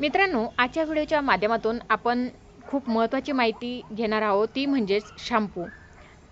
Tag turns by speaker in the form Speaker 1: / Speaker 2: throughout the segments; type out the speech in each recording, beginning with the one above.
Speaker 1: मित्रांनो आजच्या व्हिडिओच्या माध्यमातून आपण खूप महत्त्वाची माहिती घेणार आहोत ती म्हणजेच शॅम्पू.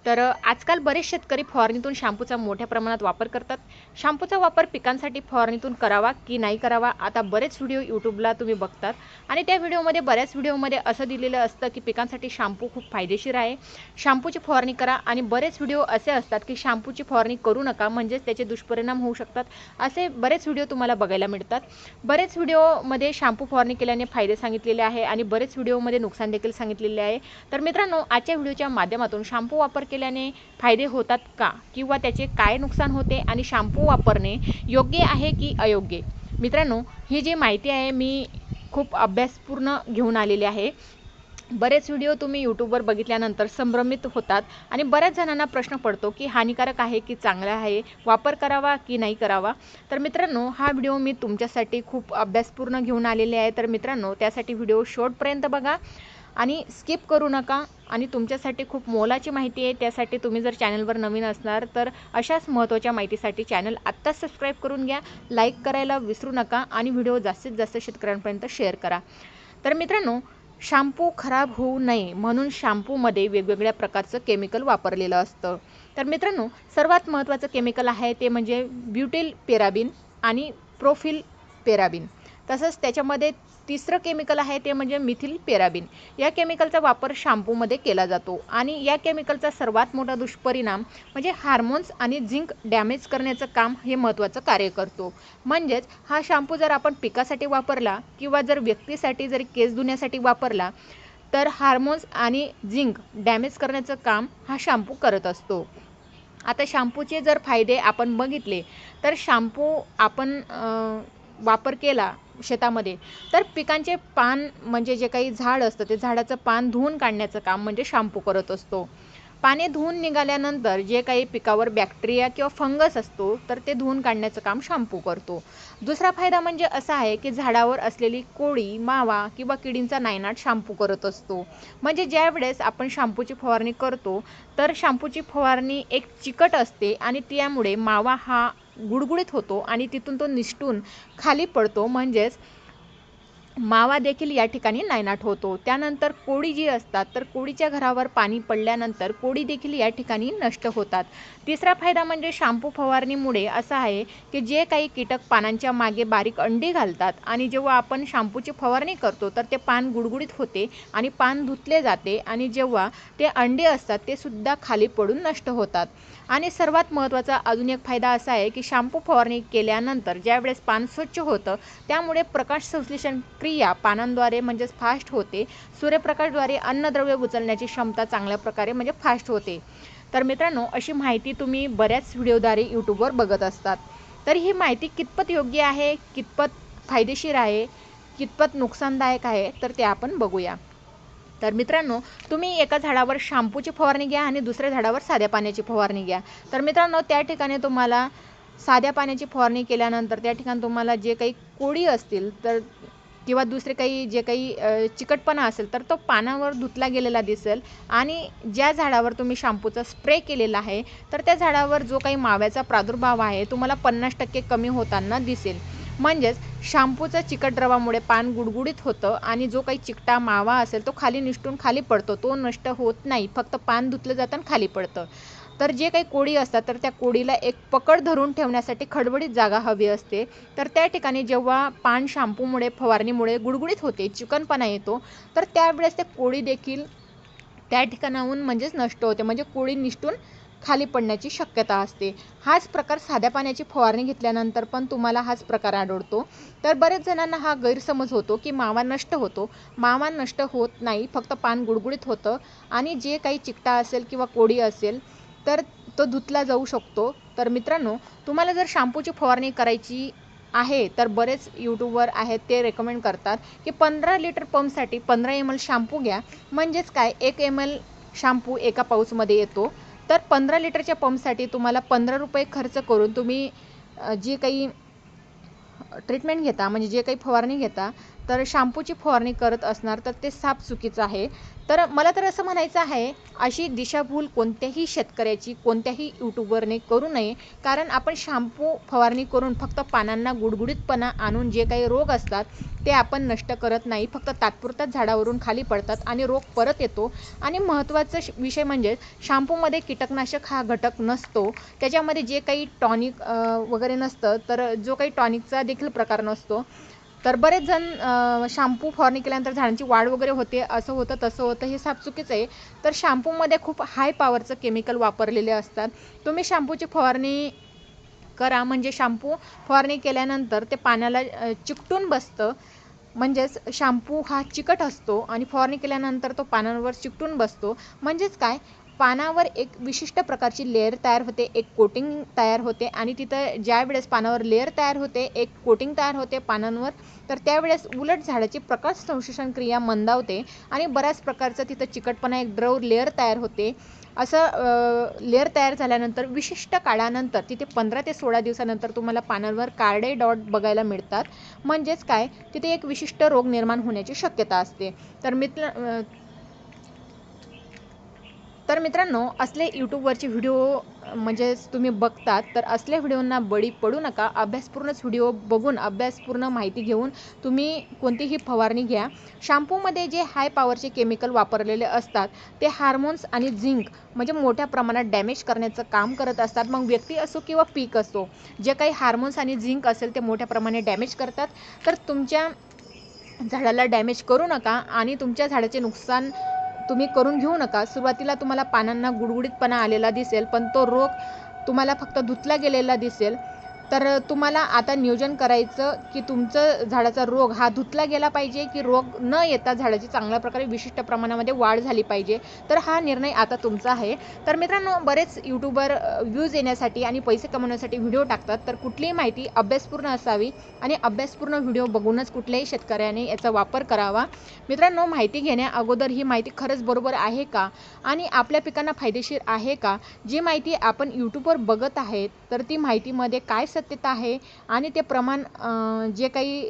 Speaker 1: तर आजकाल बरेच शेतकरी फवारणीतून शॅम्पूचा मोठ्या प्रमाणात वापर करतात. शॅम्पूचा वापर पिकांसाठी फवारणीतून करावा की नाही करावा आता बरेच व्हिडिओ यूट्यूबला तुम्ही बघतात. आणि त्या व्हिडिओमध्ये बऱ्याच व्हिडिओमध्ये असं दिलेलं असतं की पिकांसाठी शॅम्पू खूप फायदेशीर आहे. शॅम्पूची फवारणी करा आणि बरेच व्हिडिओ असे असतात की शॅम्पूची फवारणी करू नका म्हणजेच त्याचे दुष्परिणाम होऊ शकतात. असे बरेच व्हिडिओ तुम्हाला बघायला मिळतात. बरेच व्हिडिओमध्ये शॅम्पू फवारणी केल्याने फायदे सांगितलेले आहे आणि बरेच व्हिडिओमध्ये नुकसान देखील सांगितलेले आहे. तर मित्रांनो आजच्या व्हिडिओच्या माध्यमातून शॅम्पू वापर केल्याने फायदे होतात का? किंवा त्याचे काय नुकसान होते आणि शॅम्पू वापरणे योग्य आहे की अयोग्य? मित्रांनो ही जी माहिती आहे मी खूप अभ्यासपूर्ण घेऊन आलेली आहे. बरेच व्हिडिओ तुम्ही यूट्यूबवर बघितल्यानंतर संभ्रमित होतात आणि बऱ्याच जणांना प्रश्न पडतो की हानिकारक आहे की चांगला आहे वापर करावा की नाही करावा? तर मित्रांनो हा व्हिडिओ मी तुमच्यासाठी खूप अभ्यासपूर्ण घेऊन आलेले आहे. तर मित्रांनो त्यासाठी व्हिडिओ शॉर्टपर्यंत बघा. आणि स्किप करू नका. आणि तुमच्यासाठी खूप मोलाची माहिती आहे. त्यासाठी तुम्ही जर चॅनलवर नवीन असणार तर अशाच महत्त्वाच्या माहितीसाठी चॅनल आत्ताच सबस्क्राईब करून घ्या. लाईक करायला विसरू नका आणि व्हिडिओ जास्तीत जास्त शेतकऱ्यांपर्यंत शेअर करा. तर मित्रांनो शॅम्पू खराब होऊ नये म्हणून शॅम्पूमध्ये वेगवेगळ्या प्रकारचं केमिकल वापरलेलं असतं. तर मित्रांनो सर्वात महत्त्वाचं केमिकल आहे ते म्हणजे ब्युटिल पेराबिन आणि प्रोफिल पेराबिन तसंच त्याच्यामध्ये तिसरं केमिकल आहे ते म्हणजे मिथिल पेराबिन या केमिकलचा वापर शॅम्पूमध्ये केला जातो आणि या केमिकलचा सर्वात मोठा दुष्परिणाम म्हणजे हार्मोन्स आणि झिंक डॅमेज करण्याचं काम हे महत्त्वाचं कार्य करतो. म्हणजेच हा शॅम्पू जर आपण पिकासाठी वापरला किंवा जर व्यक्तीसाठी जर केस धुण्यासाठी वापरला तर हार्मोन्स आणि झिंक डॅमेज करण्याचं काम हा शॅम्पू करत असतो. आता शॅम्पूचे जर फायदे आपण बघितले तर शॅम्पू आपण वापर केला शेतामध्ये. तर पिकांचे पान म्हणजे जे काही झाड असतं ते झाडाचं पान धुवून काढण्याचं काम म्हणजे शाम्पू करत असतो. पाने धुवून निघाल्यानंतर जे काही पिकावर बॅक्टेरिया किंवा फंगस असतो तर ते धुवून काढण्याचं काम शाम्पू करतो. दुसरा फायदा म्हणजे असा आहे की झाडावर असलेली कोळी मावा किंवा किडींचा नायनाट शाम्पू करत असतो. म्हणजे ज्या वेळेस आपण शाम्पूची फवारणी करतो तर शाम्पूची फवारणी एक चिकट असते आणि त्यामुळे मावा हा गुडगुडीत होतो आणि तिथून तो निसटून खाली पडतो. म्हणजेच मावा देखील या ठिकाणी नायनाट होतो. त्यानंतर कोळी जी असतात तर कोळीच्या घरावर पाणी पडल्यानंतर कोळी देखील या ठिकाणी नष्ट होतात. तिसरा फायदा म्हणजे शॅम्पू फवारणीमुळे असा आहे की जे काही कीटक पानांच्या मागे बारीक अंडी घालतात आणि जेव्हा आपण शॅम्पूची फवारणी करतो तर ते पान गुडगुडीत होते आणि पान धुतले जाते आणि जेव्हा ते अंडे असतात ते सुद्धा खाली पडून नष्ट होतात. आणि सर्वात महत्त्वाचा अजून एक फायदा असा आहे की शॅम्पू फवारणी केल्यानंतर ज्यावेळेस पान स्वच्छ होतं त्यामुळे प्रकाश संश्लेषण क्रिया पानांद्वारे म्हणजेच फास्ट होते. सूर्यप्रकाशद्वारे अन्नद्रव्य उचलण्याची क्षमता चांगल्या प्रकारे म्हणजे फास्ट होते. तर मित्रांनो अशी माहिती तुम्ही बऱ्याच व्हिडिओद्वारे यूट्यूबवर बघत असतात. तर ही माहिती कितपत योग्य आहे कितपत फायदेशीर आहे कितपत नुकसानदायक आहे तर ते आपण बघूया. तर मित्रांनो तुम्ही एका झाडावर शॅम्पूची फवारणी घ्या आणि दुसऱ्या झाडावर साध्या पाण्याची फवारणी घ्या. तर मित्रांनो त्या ठिकाणी तुम्हाला साध्या पाण्याची फवारणी केल्यानंतर त्या ठिकाणी तुम्हाला जे काही कोळी असतील तर किंवा दुसरे काही जे काही चिकटपणा असेल तर तो पानावर धुतला गेलेला दिसेल. आणि ज्या झाडावर तुम्ही शॅम्पूचा स्प्रे केलेला आहे तर त्या झाडावर जो काही माव्याचा प्रादुर्भाव आहे तुम्हाला पन्नास टक्के कमी होताना दिसेल. म्हणजेच शॅम्पूचा चिकट द्रवामुळे पान गुडगुडीत होतं आणि जो काही चिकटा मावा असेल तो खाली निष्ठून खाली पडतो. तो नष्ट होत नाही. फक्त पान धुतलं जातं आणि खाली पडतं. तर जे काही कोळी असतात तर त्या कोळीला एक पकड धरून ठेवण्यासाठी खडबडीत जागा हवी असते. तर त्या ठिकाणी जेव्हा पान शॅम्पूमुळे फवारणीमुळे गुडगुडीत होते चिकनपणा येतो तर त्यावेळेस ते कोळी देखील त्या ठिकाणाहून म्हणजेच नष्ट होते. म्हणजे कोळी निष्ठून खाली पडण्याची शक्यता असते. हाच प्रकार साध्या पाण्याची फवारणी घेतल्यानंतर पण तुम्हाला हाच प्रकार आढळतो. तर बरेच जणांना हा गैरसमज होतो की मावा नष्ट होतो. मावा नष्ट होत नाही फक्त पान गुडगुडीत होतं. आणि जे काही चिकटा असेल किंवा कोळी असेल तर तो धुतला जाऊ शकतो. तर मित्रांनो तुम्हाला जर शॅम्पूची फवारणी करायची आहे तर बरेच यूट्यूबवर आहेत ते रेकमेंड करतात की पंधरा लिटर पंपसाठी पंधरा एम एल शॅम्पू घ्या. म्हणजेच काय एक एम एल शॅम्पू एका पाऊसमध्ये येतो. तर पंधरा लिटरच्या पंपसाठी तुम्हाला पंधरा रुपये खर्च करून तुम्ही जी काही ट्रीटमेंट घेता म्हणजे जे काही फवारणी घेता तर शॅम्पूची फवारणी करत असणार तर ते साप चुकीचं आहे. तर मला तर असं म्हणायचं आहे अशी दिशाभूल कोणत्याही शेतकऱ्याची कोणत्याही यूट्यूबरने करू नये. कारण आपण शॅम्पू फवारणी करून फक्त पानांना गुडगुडीतपणा आणून जे काही रोग असतात ते आपण नष्ट करत नाही. फक्त तात्पुरत्याच झाडावरून खाली पडतात आणि रोग परत येतो. आणि महत्त्वाचा श- विषय म्हणजे शॅम्पूमध्ये कीटकनाशक हा घटक नसतो. त्याच्यामध्ये जे काही टॉनिक वगैरे नसतं तर जो काही टॉनिकचा देखील प्रकार नसतो. तर बरेच जण शाम्पू शॅम्पू फवारणी केल्यानंतर झाडांची वाढ वगैरे होते असं होतं तसं होतं हे साप चुकीचं आहे. तर शॅम्पूमध्ये खूप हाय पॉवरचं केमिकल वापरलेले असतात. तुम्ही शॅम्पूची फवारणी करा. म्हणजे शॅम्पू फवारणी केल्यानंतर ते पाण्याला चिकटून बसतं. म्हणजेच शॅम्पू हा चिकट असतो आणि फवारणी केल्यानंतर तो पानांवर चिकटून बसतो. म्हणजेच काय? पानावर एक विशिष्ट प्रकारची लेअर तयार होते एक कोटिंग तयार होते आणि तिथं ज्या वेळेस पानावर लेअर तयार होते एक कोटिंग तयार होते पानांवर तर त्यावेळेस उलट झाडाची प्रकाश संश्लेषण क्रिया मंदावते आणि बऱ्याच प्रकारचं तिथं चिकटपणा एक द्रव लेअर तयार होते. असं लेअर तयार झाल्यानंतर विशिष्ट काळानंतर तिथे पंधरा ते सोळा दिवसानंतर तुम्हाला पानांवर कार्डे डॉट बघायला मिळतात. म्हणजेच काय? तिथे एक विशिष्ट रोग निर्माण होण्याची शक्यता असते. तर मित्र तर मित्रांनो असले यूट्यूबवरचे व्हिडिओ म्हणजे तुम्ही बघतात तर असल्या व्हिडिओंना बळी पडू नका. अभ्यासपूर्णच व्हिडिओ बघून अभ्यासपूर्ण माहिती घेऊन तुम्ही कोणतीही फवारणी घ्या. शॅम्पूमध्ये जे हाय पॉवरचे केमिकल वापरलेले असतात ते हार्मोन्स आणि झिंक म्हणजे मोठ्या प्रमाणात डॅमेज करण्याचं काम करत असतात. मग व्यक्ती असो किंवा पीक असो जे काही हार्मोन्स आणि झिंक असेल ते मोठ्या प्रमाणे डॅमेज करतात. तर तुमच्या झाडाला डॅमेज करू नका आणि तुमच्या झाडाचे नुकसान तुम्ही करून घेऊ नका. सुरुवातीला तुम्हाला पानांना गुडगुडीतपणा आलेला दिसेल पण तो रोग तुम्हाला फक्त धुतला गेलेला दिसेल. तर तुम्हाला आता नियोजन करायचं की तुमचं झाडाचा रोग हा धुतला गेला पाहिजे की रोग न येता झाडाची चांगल्या प्रकारे विशिष्ट प्रमाणामध्ये वाढ झाली पाहिजे? तर हा निर्णय आता तुमचा आहे. तर मित्रांनो बरेच यूट्यूबर व्ह्यूज येण्यासाठी आणि पैसे कमवण्यासाठी व्हिडिओ टाकतात. तर कुठलीही माहिती अभ्यासपूर्ण असावी आणि अभ्यासपूर्ण व्हिडिओ बघूनच कुठल्याही शेतकऱ्याने याचा वापर करावा. मित्रांनो माहिती घेण्या अगोदर ही माहिती खरंच बरोबर आहे का? आणि आपल्या पिकांना फायदेशीर आहे का? जी माहिती आपण यूट्यूबवर बघत आहेत तर ती माहितीमध्ये काय सत्यता आहे. आणि ते प्रमाण जे काही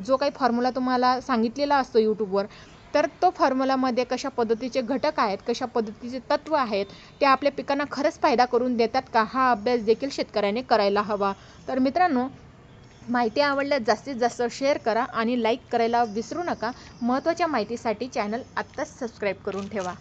Speaker 1: जो काही फॉर्म्युला तुम्हाला सांगितलेला असतो यूट्यूबवर तर तो फॉर्म्युलामध्ये कशा पद्धतीचे घटक आहेत कशा पद्धतीचे तत्त्व आहेत ते आपल्या पिकांना खरंच फायदा करून देतात का हा अभ्यास देखील शेतकऱ्याने करायला हवा. तर मित्रांनो माहिती आवडल्यास जास्तीत जास्त शेअर करा आणि लाईक करायला विसरू नका. महत्त्वाच्या माहितीसाठी चॅनल आत्ताच सबस्क्राईब करून ठेवा.